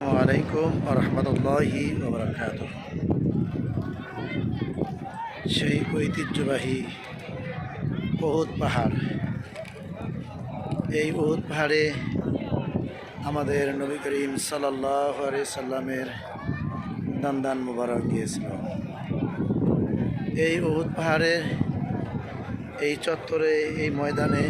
আলাইকুম রহমতুল্লাহি ওবরাকাত সেই ঐতিহ্যবাহী বহুত পাহাড়। এই বহুত পাহাড়ে আমাদের নবী করিম সাল্লাহ সাল্লামের দান মুবারক গিয়েছিল এই বহুত পাহাড়ে এই চত্বরে, এই ময়দানে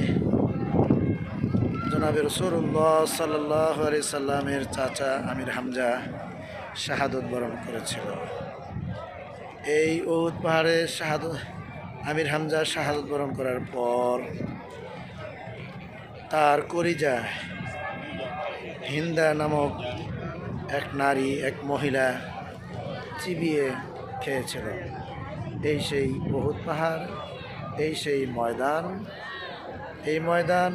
জনাবে রসুল্লাহ সাল্লাহ আলি সাল্লামের চাচা আমির হামজা শাহাদত বরণ করেছিল। এই উহুদ পাহাড়ে শাহাদত, আমির হামজা শাহাদত বরণ করার পর তার করিজা হিন্দা নামক এক নারী, এক মহিলা চিবিয়ে খেয়েছিল। এই সেই বহুত পাহাড়, এই সেই ময়দান, এই ময়দান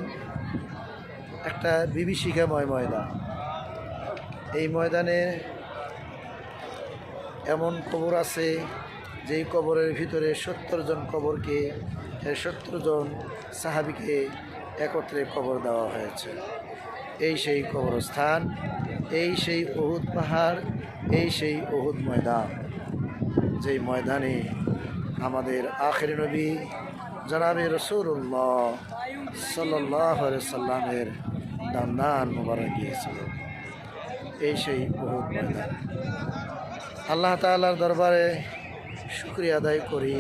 একটা বিভীষিকাময় ময়দান এই ময়দানে এমন কবর আছে, যেই কবরের ভিতরে সত্তর জন কবরকে সত্তর জন সাহাবিকে একত্রে কবর দেওয়া হয়েছে। এই সেই কবরস্থান, এই সেই অহুদ পাহাড়, এই সেই অহুদ ময়দান, যেই ময়দানে আমাদের আখের নবী জনাবে রসুল্লাহ সাল্লাহ সাল্লামের দান্দান মোবারক গিয়েছিল। এই সেই বহুত ময়দান। আল্লাহ তাল্লার দরবারে শুক্রিয়া আদায় করি।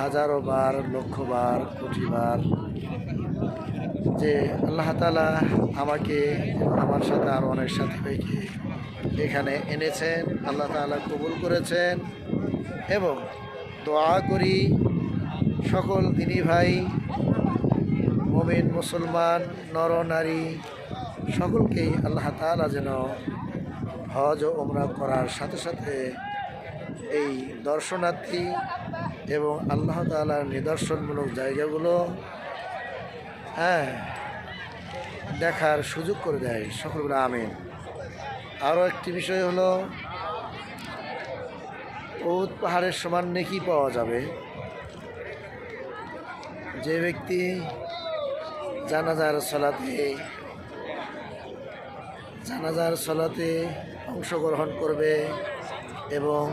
হাজারো বার, লক্ষ বার, কোটি বার যে আল্লাহ তালা আমাকে, আমার সাথে আর অনেক সাথী ভাইকে এখানে এনেছেন, আল্লাহ তালা কবুল করেছেন এবং দোয়া করি সকল দিনী ভাই মমিন, মুসলমান নর নারী সকলকেই আল্লাহ তালা যেন হজ ও ওমরা করার সাথে সাথে এই দর্শনার্থী এবং আল্লাহ তালার নিদর্শনমূলক জায়গাগুলো হ্যাঁ দেখার সুযোগ করে দেয়। সকলগুলো আমিন। আরও একটি বিষয় হলো ওত পাহাড়ের সমান নেকি পাওয়া যাবে। যে ব্যক্তি জানাজার সলাতে জানাজার সলাতে অংশগ্রহণ করবে এবং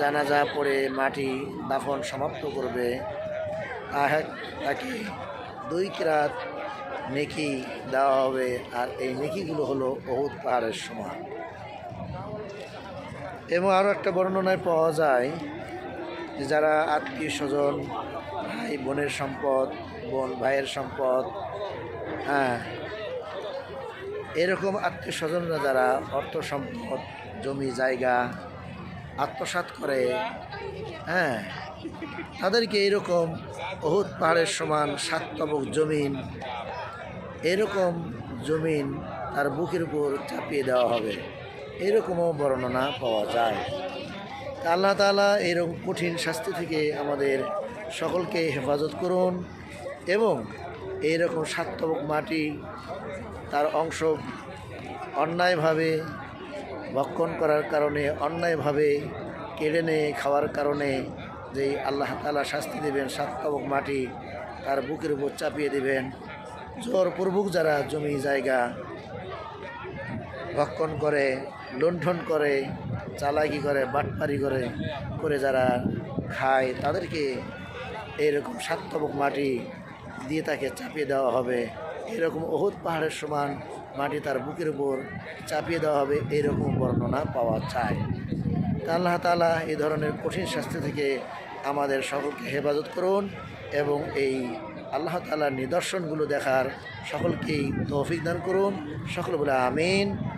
জানাজা পড়ে মাটি দাফন সমাপ্ত করবে। তাকে দুই কিরাত নেকি দেওয়া হবে আর এই নেকিগুলো হলো বহুত পাহাড়ের সমান। এবং আরও একটা বর্ণনায় পাওয়া যায় যারা আত্মীয় স্বজন, ভাই বোনের সম্পদ, বোন ভাইয়ের সম্পদ হ্যাঁ এরকম আত্মীয় স্বজনরা যারা অর্থ সম্পদ, জমি, জায়গা আত্মসাৎ করে হ্যাঁ তাদেরকে এরকম বহুত পাহাড়ের সমান সাততবক জমিন, এরকম জমিন তার বুকের উপর চাপিয়ে দেওয়া হবে। এরকমও বর্ণনা পাওয়া যায়। আল্লাহ তালা এরকম কঠিন শাস্তি থেকে আমাদের সকলকে হেফাজত করুন এবং এইরকম সাতবক মাটি তার অংশ অন্যায়ভাবে ভক্ষণ করার কারণে, অন্যায়ভাবে কেড়ে নিয়ে খাওয়ার কারণে যেই আল্লাহ তালা শাস্তি দেবেন সাতবক মাটি তার বুকের উপর চাপিয়ে দেবেন, জোরপূর্বক যারা জমি জায়গা ভক্ষণ করে, লুণ্ঠন করে চালাকি করে, বাটপারি করে করে যারা খায় তাদেরকে এরকম সাতবক মাটি দিয়ে তাকে চাপিয়ে দেওয়া হবে। এরকম অহুত পাহাড়ের সমান মাটি তার বুকের উপর চাপিয়ে দেওয়া হবে এরকম বর্ণনা পাওয়া যায়। তা আল্লাহ তালা এই ধরনের কঠিন শাস্তি থেকে আমাদের সকলকে হেফাজত করুন এবং এই আল্লাহ তালার নিদর্শনগুলো দেখার সকলকেই তৌফিক দান করুন। সকল বলে আমিন।